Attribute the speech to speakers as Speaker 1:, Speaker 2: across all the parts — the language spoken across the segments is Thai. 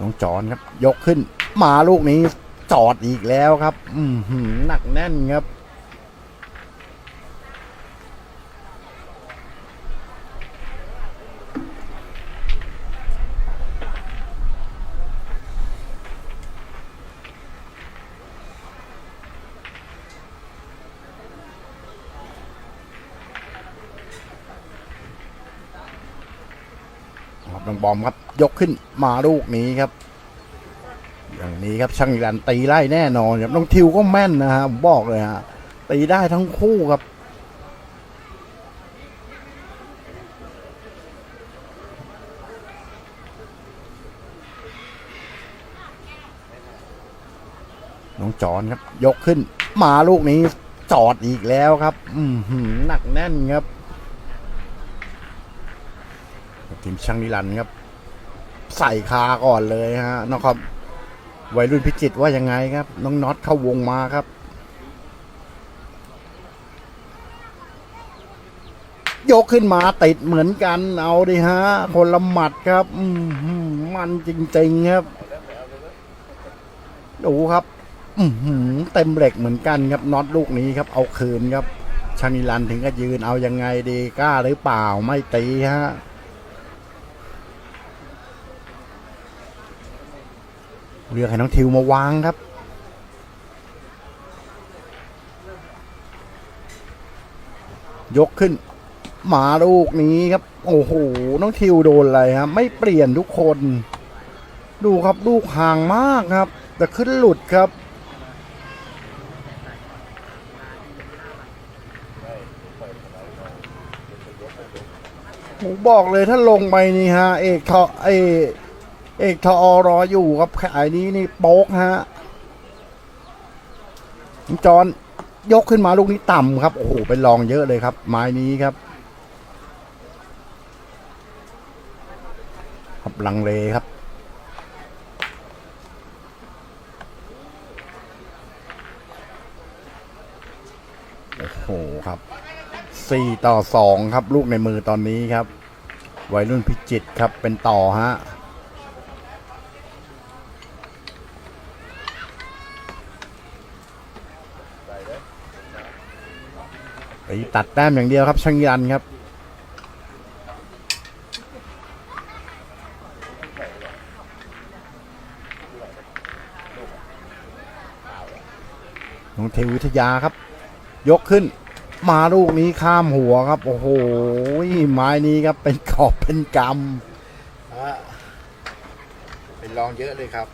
Speaker 1: น้องจอนครับ ยกขึ้น มาลูกนี้จอดอีกแล้วครับ อืหนักแน่นครับ น้องบอมครับยกขึ้นมาลูกนี้ครับ อย่างนี้ครับช่างรันตีไล่แน่นอนครับน้องทิวก็แม่นนะฮะผมบอกเลยฮะตีได้ทั้งคู่ครับน้องจอนครับ ยกขึ้น มาลูกนี้จอดอีกแล้วครับ อืหนักแน่นครับ ทีมช่างนิรันดร์ครับ ใส่คาก่อนเลยฮะนะครับ วัยรุ่นพิจิตว่ายังไงครับ น้องน็อตเข้าวงมาครับ ยกขึ้นมาติดเหมือนกันเอาดิฮะ คนละหมัดครับอืมมันจริง ๆ ครับ ดูครับอือหือเต็มเหล็กเหมือนกันครับน็อตลูกนี้ครับ เอาคืนครับชานิรันถึงก็ยืนเอายังไงดีกล้าหรือเปล่าไม่ตีฮะ เรียกให้น้องทิวมาวางครับ ยกขึ้น หมาลูกนี้ครับ โอ้โห น้องทิวโดนอะไรครับไม่เปลี่ยนทุกคน ดูครับลูกห่างมากครับ แต่ขึ้นหลุดครับผมบอกเลยถ้าลงไปนี่ฮะ เอกทอเอ เอกทอรออยู่ครับขายนี้นี่โป๊กฮะจอนยกขึ้นมาลูกนี้ต่ำครับ โอ้โหเป็นรองเยอะเลยครับ ไม้นี้ครับครับลังเลครับ โอ้โหครับสี่ต่อสองครับ ลูกในมือตอนนี้ครับ วัยรุ่นพิจิตครับเป็นต่อฮะ ไปตัดแต้มอย่างเดียวครับช่างยันครับน้องเทววิทยาครับ ยกขึ้น มาลูกนี้ข้ามหัวครับ โอ้โหไม้นี้ครับเป็นขอบเป็นกำฮะเป็นรองเยอะเลยครับ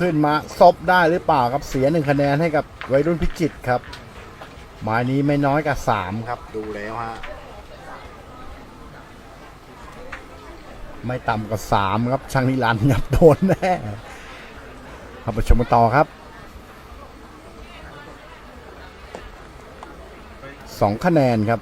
Speaker 1: ขึ้นมาซบได้หรือเปล่าครับเสียหนึ่งคะแนนให้กับวัยรุ่นพิจิตรครับหมายนี้ไม่น้อยกว่าสามครับดูแล้วฮะไม่ต่ำกว่าสามครับช่างนิรันดร์ครับโดนแน่ครับไปชมกันต่อครับสองคะแนนครับ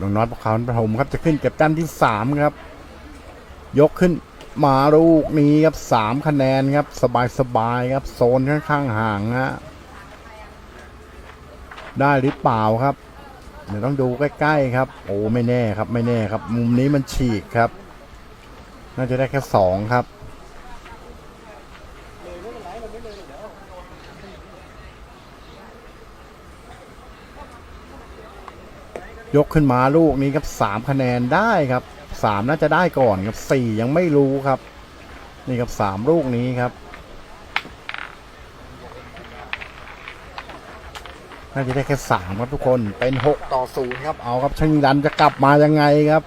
Speaker 1: น้องน้อยประคานประถมครับจะขึ้นเก็บแต้มที่สามครับ ยกขึ้นมาลูกนี้ครับสามคะแนนครับ สบายสบายครับ โซนค่อนข้างห่างฮะได้หรือเปล่าครับเดี๋ยวต้องดูใกล้ๆครับ โอ้ไม่แน่ครับไม่แน่ครับ มุมนี้มันฉีกครับ น่าจะได้แค่สองครับ ยกขึ้นมาลูกนี้ครับสามคะแนนได้ครับสามน่าจะได้ก่อนครับสี่ยังไม่รู้ครับ นี่ครับสามลูกนี้ครับน่าจะได้แค่สามครับทุกคนเป็นหกต่อศูนย์ครับเอาครับช่างดันจะกลับมายังไงครับ